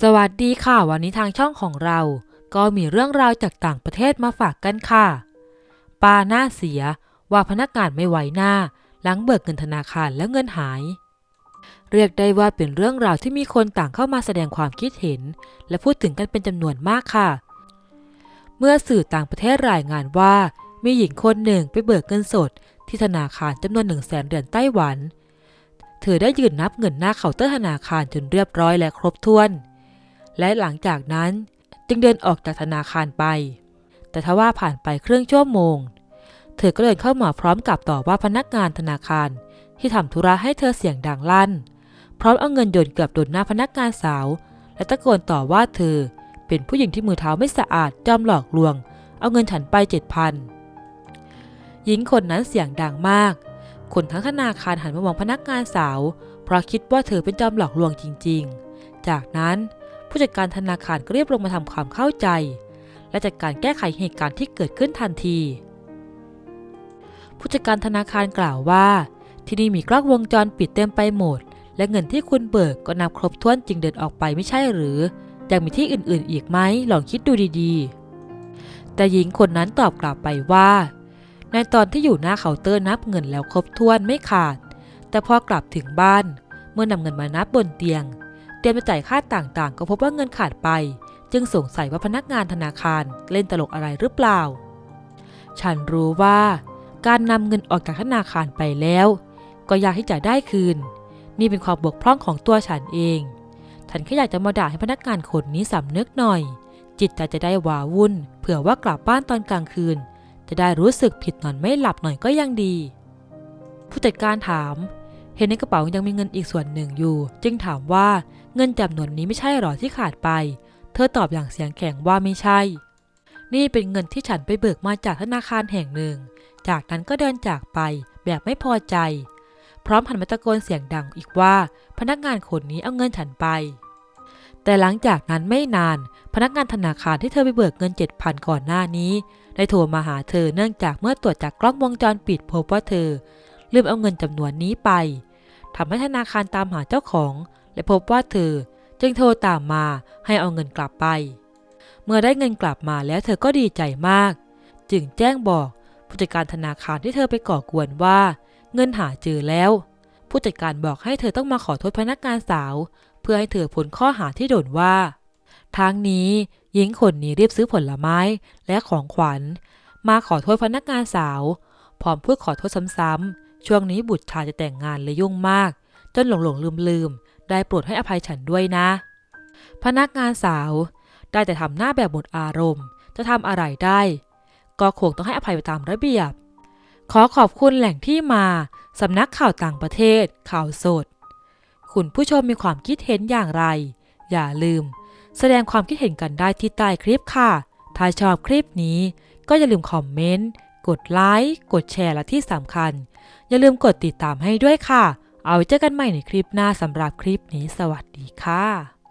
สวัสดีค่ะ วันนี้ทางช่องของเรา ก็มีเรื่องราวจากต่างประเทศมาฝากกันค่ะ ปาหน้าเสียว่าพนักงานไม่ไหวหน้า หลังเบิกเงินธนาคารแล้วเงินหาย เรียกได้ว่าเป็นเรื่องราวที่มีคนต่างเข้ามาแสดงความคิดเห็น และพูดถึงกันเป็นจำนวนมากค่ะ เมื่อสื่อต่างประเทศรายงานว่า มีหญิงคนหนึ่งไปเบิกเงินสด ที่ธนาคารจำนวนหนึ่งแสนเหรียญไต้หวัน เธอได้ยืนนับเงินหน้าเคาน์เตอร์ธนาคารจนเรียบร้อยและครบถ้วน และหลังจากนั้นจึงเดินออกจากธนาคารไป แต่ทว่าผ่านไปครึ่งชั่วโมง เธอก็เดินเข้ามาพร้อมกับต่อว่าพนักงานธนาคารที่ทำธุระให้เธอเสียงดังลั่น พร้อมเอาเงินโยนเกือบโดนหน้าพนักงานสาว และตะโกนต่อว่าเธอ เป็นผู้หญิงที่มือเท้าไม่สะอาดจอมหลอกลวง เอาเงินฉันไปเจ็ดพันหญิงคนนั้นเสียงดังมาก คนทั้งธนาคารหันมามองพนักงานสาว เพราะคิดว่าเธอเป็นจอมหลอกลวงจริง ๆ จากนั้น ผู้จัดการธนาคารก็รียบลงมาทำความเข้าใจ และจัดการแก้ไขเหตุการณ์ที่เกิดขึ้นทันที ผู้จัดการธนาคารกล่าวว่า ที่นี่มีกล้องวงจรปิดเต็มไปหมด และเงินที่คุณเบิกก็นับครบถ้วนจึงเดินออกไปไม่ใช่หรือ ยังมีที่อื่นๆ อีกไหมลองคิดดูดีๆ แต่หญิงคนนั้นตอบกลับไปว่า ในตอนที่อยู่หน้าเคาน์เตอร์นับเงินแล้วครบถ้วนไม่ขาด แต่พอกลับถึงบ้านเมื่อนำเงินมานับบนเตียง เตรียมจะจ่ายค่าต่างๆ ก็พบว่าเงินขาดไป จึงสงสัยว่าพนักงานธนาคารเล่นตลกอะไรหรือเปล่า ฉันรู้ว่า การนำเงินออกจากธนาคารไปแล้ว ก็อยากที่จะได้คืน นี่เป็นความบกพร่องของตัวฉันเอง ฉันแค่อยากจะมาด่าให้พนักงานคนนี้สำนึกหน่อย จิตใจจะได้วาวุ่น เผื่อว่ากลับบ้านตอนกลางคืน จะได้รู้สึกผิดนอนไม่หลับหน่อยก็ยังดี ผู้จัดการถาม เห็นในกระเป๋ายังมีเงินอีกส่วนหนึ่งอยู่ จึงถามว่าเงินจำนวนนี้ไม่ใช่หรอที่ขาดไป เธอตอบอย่างเสียงแข็งว่าไม่ใช่ นี่เป็นเงินที่ฉันไปเบิกมาจากธนาคารแห่งหนึ่ง จากนั้นก็เดินจากไปแบบไม่พอใจ พร้อมหันมาตะโกนเสียงดังอีกว่า พนักงานคนนี้เอาเงินฉันไป แต่หลังจากนั้นไม่นาน พนักงานธนาคารที่เธอไปเบิกเงิน7,000ก่อนหน้านี้ได้โทรมาหาเธอเนื่องจากเมื่อตรวจจากกล้องวงจรปิดพบว่าเธอ ลืมเอาเงินจำนวนนี้ไปทำให้ธนาคารตามหาเจ้าของ และพบว่าเธอจึงโทรตามมาให้เอาเงินกลับไป เมื่อได้เงินกลับมาแล้วเธอก็ดีใจมาก จึงแจ้งบอกผู้จัดการธนาคารที่เธอไปก่อกวนว่า เงินหาเจอแล้ว ผู้จัดการบอกให้เธอต้องมาขอโทษพนักงานสาว เพื่อให้เธอพ้นข้อหาที่โดนว่าทางนี้หญิงคนนี้รีบซื้อผลไม้และของขวัญ มาขอโทษพนักงานสาว พร้อมพูดขอโทษซ้ำๆ ช่วงนี้บุตรชายจะแต่งงานเลยยุ่งมาก จนหลงหลงลืมลืมได้โปรดให้อภัยฉันด้วยนะ พนักงานสาว ได้แต่ทำหน้าแบบหมดอารมณ์ จะทำอะไรได้ ก็คงต้องให้อภัยไปตามระเบียบ ขอขอบคุณแหล่งที่มาสำนักข่าวต่างประเทศ ข่าวสด คุณผู้ชมมีความคิดเห็นอย่างไร อย่าลืม แสดงความคิดเห็นกันได้ที่ใต้คลิปค่ะ ถ้าชอบคลิปนี้ก็อย่าลืมคอมเมนต์ กดไลค์ กดแชร์และที่สำคัญ อย่าลืมกดติดตามให้ด้วยค่ะ เอาไว้เจอกันใหม่ในคลิปหน้าสำหรับคลิปนี้สวัสดีค่ะ